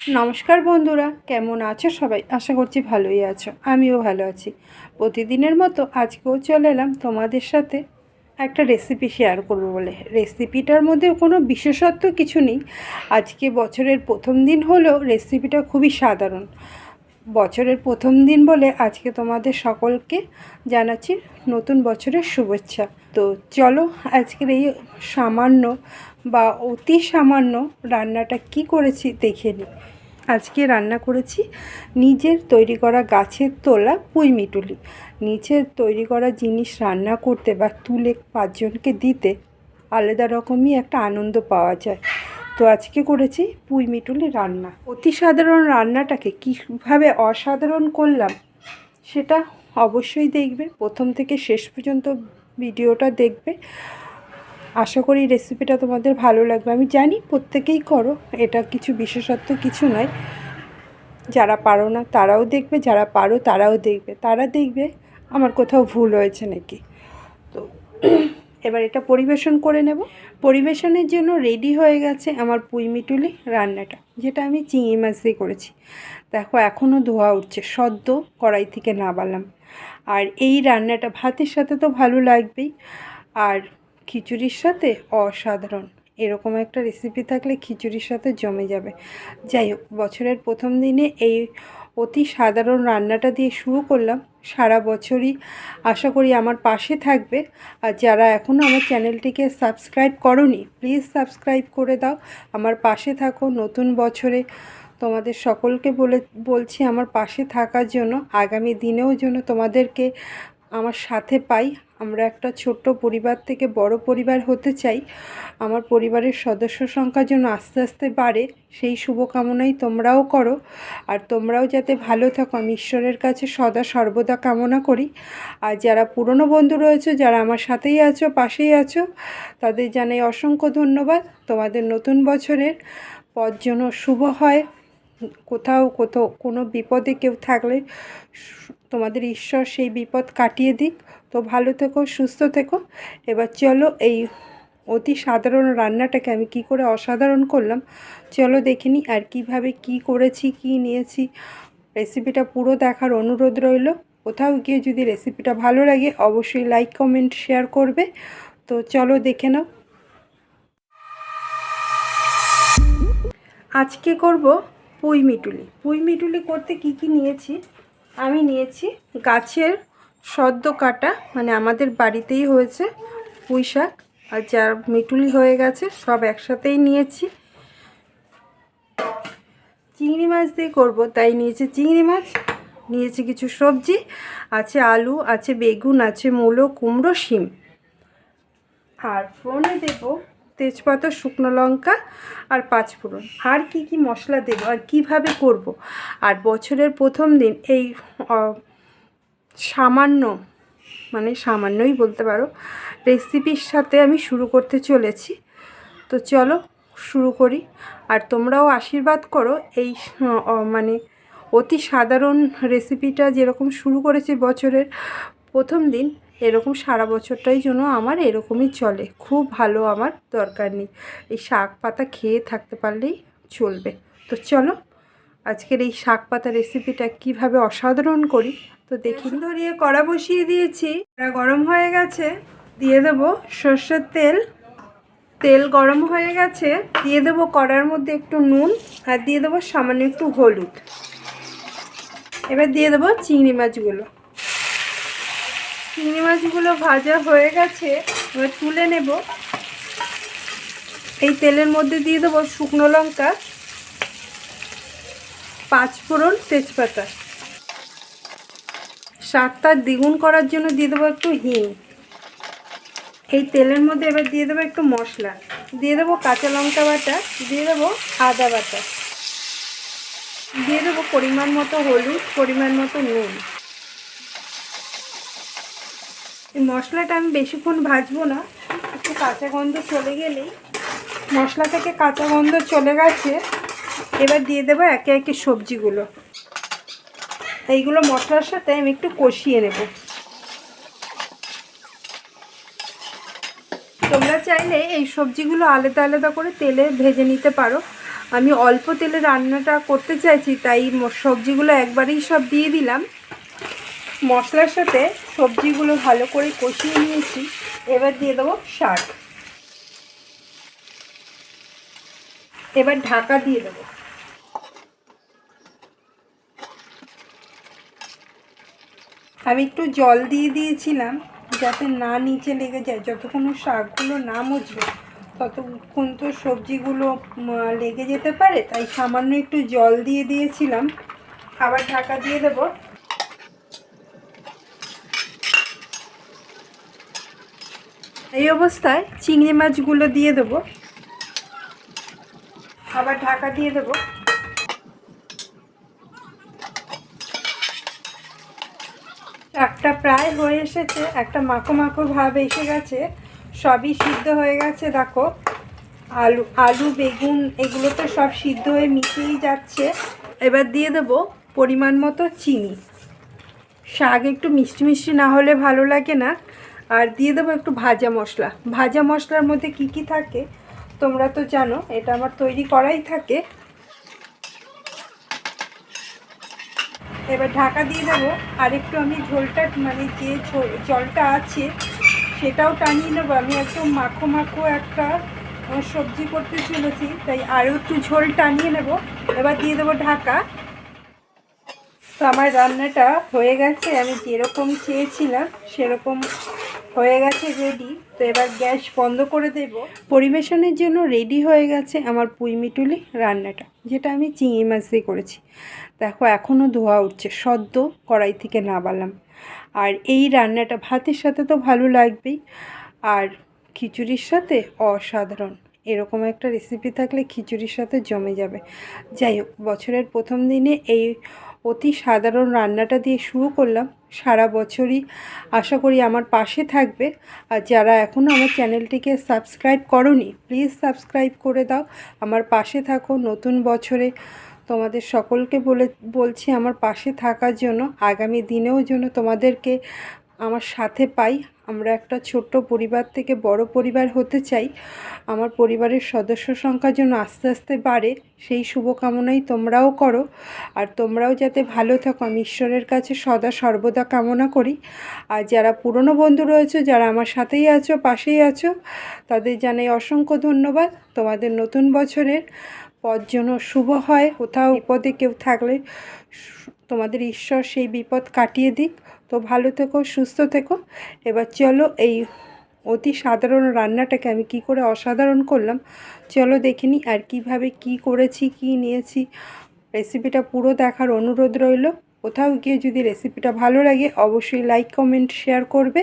নমস্কার বন্ধুরা, কেমন আছো সবাই? আশা করছি ভালোই আছো, আমিও ভালো আছি। প্রতিদিনের মতো আজকেও চলে এলাম তোমাদের সাথে একটা রেসিপি শেয়ার করব বলে। রেসিপিটার মধ্যে কোনো বিশেষত্ব কিছু নেই। আজকে বছরের প্রথম দিন হলেও রেসিপিটা খুবই সাধারণ। বছরের প্রথম দিন বলে আজকে তোমাদের সকলকে জানাচ্ছি নতুন বছরের শুভেচ্ছা। তো চলো আজকের এই সামান্য বা অতি সামান্য রান্নাটা কি করেছি দেখে নিই। আজকে রান্না করেছি নিজের তৈরি করা গাছের তোলা পুঁই মিটুলি। নিজের তৈরি করা জিনিস রান্না করতে বা তুলে পাঁচজনকে দিতে আলাদা রকমই একটা আনন্দ পাওয়া যায়। তো আজকে করেছি পুঁই মিটুলি রান্না। অতি সাধারণ রান্নাটাকে কীভাবে অসাধারণ করলাম সেটা অবশ্যই দেখবে। প্রথম থেকে শেষ পর্যন্ত ভিডিওটা দেখবে। আশা করি রেসিপিটা তোমাদের ভালো লাগবে। আমি জানি প্রত্যেকেই করো, এটা কিছু বিশেষত্ব কিছু নয়। যারা পারো না, তারাও দেখবে, যারা পারো, তারাও দেখবে। তারা দেখবে আমার কোথাও ভুল হয়েছে নাকি। তো এবার এটা পরিবেশন করে নেব। পরিবেশনের জন্য রেডি হয়ে গেছে আমার পুঁই মিটুলি রান্নাটা, যেটা আমি চিংড়ি মাছ দিয়ে করেছি। দেখো এখনও ধোয়া উঠছে, সদ্য কড়াই থেকে নামালাম। আর এই রান্নাটা ভাতের সাথে তো ভালো লাগবেই। আর খিচুড়ির সাথে অসাধারণ। এরকম একটা রেসিপি থাকলে খিচুড়ির সাথে জমে যাবে। যাই হোক, বছরের প্রথম দিনে এই অতি সাধারণ রান্নাটা দিয়ে শুরু করলাম। সারা বছরই আশা করি আমার পাশে থাকবে। আর যারা এখনও আমার চ্যানেলটিকে সাবস্ক্রাইব করনি প্লিজ সাবস্ক্রাইব করে দাও। আমার পাশে থাকো নতুন বছরে। তোমাদের সকলকে বলে, বলছি আমার পাশে থাকার জন্য, আগামী দিনেও যেন তোমাদেরকে আমার সাথে পাই। আমরা একটা ছোট্ট পরিবার থেকে বড় পরিবার হতে চাই, আমার পরিবারের সদস্য সংখ্যা যেন আস্তে আস্তে বাড়ে, সেই শুভকামনাই তোমরাও করো। আর তোমরাও যাতে ভালো থাকো, আমি ঈশ্বরের কাছে সদা সর্বদা কামনা করি। আর যারা পুরনো বন্ধু রয়েছে, যারা আমার সাথেই আছো, পাশেই আছো, তাদের জানাই অসংখ্য ধন্যবাদ। তোমাদের নতুন বছরের পথ যেন শুভ হয়। কোথাও কোথাও কোনো বিপদে কেউ থাকলে, তোমাদের ঈশ্বর সেই বিপদ কাটিয়ে দিক। তো ভালো থেকো, সুস্থ থেকো। এবার চলো এই অতি সাধারণ রান্নাটাকে আমি কি করে অসাধারণ করলাম, চলো দেখিনি আর কীভাবে কি করেছি, কি নিয়েছি। রেসিপিটা পুরো দেখার অনুরোধ রইল। কোথাও গিয়ে যদি রেসিপিটা ভালো লাগে, অবশ্যই লাইক, কমেন্ট, শেয়ার করবে। তো চলো দেখে নাও। আজকে করব পুঁই মিটুলি। পুঁই মিটুলি করতে কি কি নিয়েছি? আমি নিয়েছি গাছের সদ্য কাটা মানে আমাদের বাড়িতেই হয়েছে পুঁই শাক, আর যার মিটুলি হয়ে গেছে, সব একসাথেই নিয়েছি। চিংড়ি মাছ দিয়ে করব, তাই নিয়েছি চিংড়ি মাছ, নিয়েছি কিছু সবজি, আছে আলু, আছে বেগুন, আছে মূলো, কুমড়ো, শিম। আর ফোনে দেব তেজপাতা, শুকনো লঙ্কা আর পাঁচফোড়ন। আর কি কি মশলা দেবো আর কীভাবে করব। আর বছরের প্রথম দিন এই সামান্য মানে সামান্যই বলতে পারো রেসিপির সাথে আমি শুরু করতে চলেছি। তো চলো শুরু করি। আর তোমরাও আশীর্বাদ করো এই মানে অতি সাধারণ রেসিপিটা যেরকম শুরু করেছি বছরের প্রথম দিন, এরকম সারা বছরটাই জন্য আমার এরকমই চলে। খুব ভালো আমার দরকার নেই। এই শাক পাতা খেয়ে থাকতে পারলেই চলবে। তো চলো আজকের এই শাক পাতা রেসিপিটা কীভাবে অসাধারণ করি, তো দেখি ধরিয়ে কড়া বসিয়ে দিয়েছি গরম হয়ে গেছে, দিয়ে দেবো সর্ষের তেল। তেল গরম হয়ে গেছে, দিয়ে দেবো কড়ার মধ্যে একটু নুন, আর দিয়ে দেবো সামান্য একটু হলুদ। এবার দিয়ে দেবো চিংড়ি মাছগুলো। চিংড়ি মাছগুলো ভাজা হয়ে গেছে, এবার তুলে নেব। এই তেলের মধ্যে দিয়ে দেবো শুকনো লঙ্কা পাঁচফোড়ন তেজপাতা। স্বাদটা দ্বিগুণ করার জন্য দিয়ে দেবো একটু হিং। এই তেলের মধ্যে এবার দিয়ে দেবো একটু মশলা। দিয়ে দেবো কাঁচা লঙ্কা বাটা, দিয়ে দেবো আদা বাটা। দিয়ে দেবো পরিমাণ মতো হলুদ, পরিমাণ মতো নুন। এই মশলাটা আমি বেশিক্ষণ ভাজবো না, একটু কাঁচা গন্ধ চলে গেলেই মশলা থেকে কাঁচা গন্ধ চলে গেছে। এবার দিয়ে দেবো একে একে সবজিগুলো। এইগুলো মশলার সাথে আমি একটু কষিয়ে নেব। তোমরা চাইলে এই সবজিগুলো আলাদা আলাদা করে তেলে ভেজে নিতে পারো। আমি অল্প তেলে রান্নাটা করতে চাইছি, তাই সবজিগুলো একবারেই সব দিয়ে দিলাম। মশলার সাথে সবজিগুলো ভালো করে কষিয়ে নিয়েছি। এবার দিয়ে দেবো শাক। এবার ঢাকা দিয়ে দেবো। আমি একটু জল দিয়ে দিয়েছিলাম যাতে না নিচে লেগে যায়। যতক্ষণ শাকগুলো না মুছবে, ততক্ষণ তো সবজিগুলো লেগে যেতে পারে। তাই সামান্য একটু জল দিয়ে দিয়েছিলাম। আবার ঢাকা দিয়ে দেবো। এই অবস্থায় চিংড়ি মাছগুলো দিয়ে দেবো। আবার ঢাকা দিয়ে দেবো। শাকটা প্রায় হয়ে এসেছে, একটা মাখো মাখো ভাব এসে গেছে, সবই সিদ্ধ হয়ে গেছে, দেখো। আলু আলু, বেগুন, এগুলো তো সব সিদ্ধ হয়ে মিশেই যাচ্ছে। এবার দিয়ে দেবো পরিমাণ মতো চিনি। শাক একটু মিষ্টি মিষ্টি না হলে ভালো লাগে না। আর দিয়ে দেবো একটু ভাজা মশলা। ভাজা মশলার মধ্যে কি কি থাকে তোমরা তো জানো, এটা আমার তৈরি করাই থাকে। এবার ঢাকা দিয়ে দেবো। আর একটু আমি ঝোলটা মানে যে জলটা আছে, সেটাও টানিয়ে নেব। আমি একদম মাখো মাখো একটা সবজি করতে চলেছি, তাই আরও একটু ঝোল টানিয়ে নেব। এবার দিয়ে দেবো ঢাকা। তো আমার রান্নাটা হয়ে গেছে। আমি যেরকম চেয়েছিলাম সেরকম হয়ে গেছে রেডি তো এবার গ্যাস বন্ধ করে দেব। পরিবেশনের জন্য রেডি হয়ে গেছে আমার পুইমিটুলি রান্নাটা, যেটা আমি চিংড়ি মাছ দিয়ে করেছি। দেখো এখনও ধোয়া উঠছে, সদ্য কড়াই থেকে নাবালাম আর এই রান্নাটা ভাতের সাথে তো ভালো লাগবেই, আর খিচুড়ির সাথে অসাধারণ। এরকম একটা রেসিপি থাকলে খিচুড়ির সাথে জমে যাবে। যাই হোক, বছরের প্রথম দিনে এই অতি সাধারণ রান্নাটা দিয়ে শুরু করলাম। সারা বছরই আশা করি আমার পাশে থাকবে। আর যারা এখনও আমার চ্যানেলটিকে সাবস্ক্রাইব করনি, প্লিজ সাবস্ক্রাইব করে দাও। আমার পাশে থাকো। নতুন বছরে তোমাদের সকলকে বলে, বলছি আমার পাশে থাকার জন্য, আগামী দিনেও যেন তোমাদেরকে আমার সাথে পাই। আমরা একটা ছোট্ট পরিবার থেকে বড় পরিবার হতে চাই, আমার পরিবারের সদস্য সংখ্যা যেন আস্তে আস্তে বাড়ে, সেই শুভকামনাই তোমরাও করো। আর তোমরাও যাতে ভালো থাকো, আমি ঈশ্বরের কাছে সদা সর্বদা কামনা করি। আর যারা পুরনো বন্ধু রয়েছে, যারা আমার সাথেই আছো, পাশেই আছো, তাদের জানাই অসংখ্য ধন্যবাদ। তোমাদের নতুন বছরের পথ যেন শুভ হয়, কোথাও বিপদে কেউ থাকলে, তোমাদের ঈশ্বর সেই বিপদ কাটিয়ে দিক। তো ভালো থেকো, সুস্থ থেকো। এবার চলো এই অতি সাধারণ রান্নাটাকে আমি কি করে অসাধারণ করলাম, চলো দেখিনি আর কীভাবে কি করেছি, কি নিয়েছি। রেসিপিটা পুরো দেখার অনুরোধ রইল। কোথাও গিয়ে যদি রেসিপিটা ভালো লাগে, অবশ্যই লাইক কমেন্ট শেয়ার করবে।